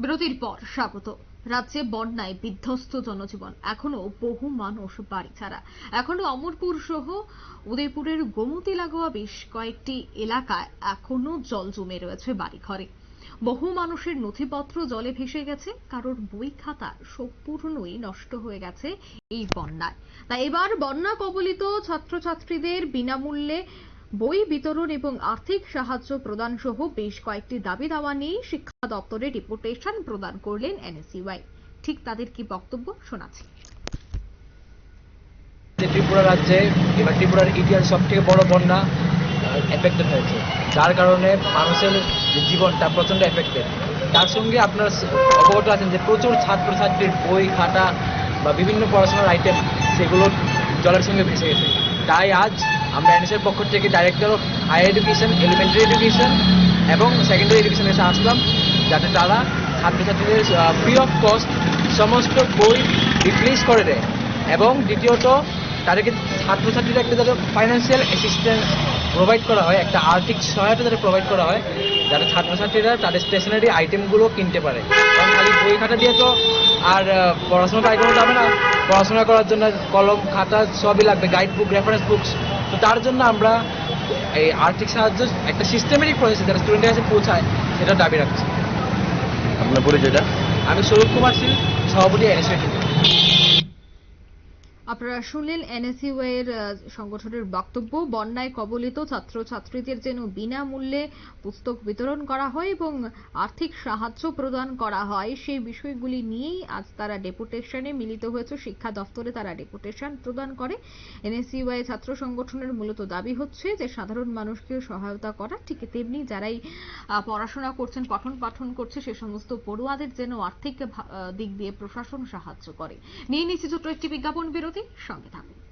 বিরতির পর স্বাগত। রাজ্যে বন্যায় বিধ্বস্ত জনজীবন। এখনও বহু মানুষ বাড়ি ছাড়া। এখনও অমরপুর সহ উদয়পুরের গোমতী লাগোয়া বেশ কয়েকটি এলাকায় এখনও জল জমে রয়েছে বাড়িঘরে। বহু মানুষের নথিপত্র জলে ভেসে গেছে। কারোর বই খাতা সম্পূর্ণই নষ্ট হয়ে গেছে এই বন্যায়। তাই এবার বন্যা কবলিত ছাত্রছাত্রীদের বিনামূল্যে বই বিতরণ এবং আর্থিক সাহায্য প্রদান সহ বেশ কয়েকটি দাবি দাওয়া নিয়ে শিক্ষা দপ্তরে ডেপুটেশন প্রদান করলেন এনএসইউআই। ঠিক তাদের কি বক্তব্য? শোনাচ্ছি। ত্রিপুরা রাজ্যে এবার ত্রিপুরার ইতিহাস সব থেকে বড় বন্যা এফেক্টেড হয়েছে। যার কারণে মানুষের জীবনটা প্রচণ্ড এফেক্টেড তার সঙ্গে আপনারা অবগত আছেন যে প্রচুর ছাত্রছাত্রীর বই, খাতা বা বিভিন্ন পড়াশোনার আইটেম সেগুলো জলের সঙ্গে ভেসে গেছে। তাই আজ আমরা এনএসের পক্ষ থেকে director of higher education elementary education এবং সেকেন্ডারি এডুকেশন এসে আসলাম যাতে তারা ছাত্রছাত্রীদের ফ্রি অফ কস্ট সমস্ত বই রিপ্লেস করে দেয়। এবং দ্বিতীয়ত তাদেরকে ছাত্রছাত্রীরা একটা যাতে ফাইন্যান্সিয়াল অ্যাসিস্ট্যান্স প্রোভাইড করা হয় একটা আর্থিক সহায়তা যাতে প্রোভাইড করা হয় যাতে ছাত্রছাত্রীরা তাদের স্টেশনারি আইটেমগুলো কিনতে পারে। কারণ খালি বই খাতা দিয়ে তো আর আহ, পড়াশোনাটা এগোনো যাবে না। পড়াশোনা করার জন্য কলম খাতা সবই লাগবে গাইড বুক রেফারেন্স বুকস তো তার জন্য আমরা এই আর্থিক সাহায্য একটা সিস্টেমেটিক প্রসেসে যারা স্টুডেন্টের কাছে পৌঁছায় সেটা দাবি রাখছি। আপনার পরিচয়টা? আমি সৌরভ কুমার সিং সভাপতি এনএসএ আপনারা শুনলেন এনএসইউ সংগঠনের বক্তব্য। বন্যায় কবলিত ছাত্রছাত্রীদের যেন বিনামূল্যে পুস্তক বিতরণ করা হয় এবং আর্থিক সাহায্য প্রদান করা হয়, সেই বিষয়গুলি নিয়েই আজ তারা ডেপুটেশনে মিলিত হয়েছে। শিক্ষা দফতরে তারা ডেপুটেশন প্রদান করে। এনএসইউআই ছাত্র সংগঠনের মূলত দাবি হচ্ছে যে, সাধারণ মানুষকে সহায়তা করা। ঠিক তেমনি যারাই পড়াশোনা করছেন, পঠন পাঠন করছে, সে সমস্ত পড়ুয়াদের যেন আর্থিক দিক দিয়ে প্রশাসন সাহায্য করে। নিয়ে নিচ্ছি ছোট্ট একটি বিজ্ঞাপন। বিরতি সঙ্গে থাকুন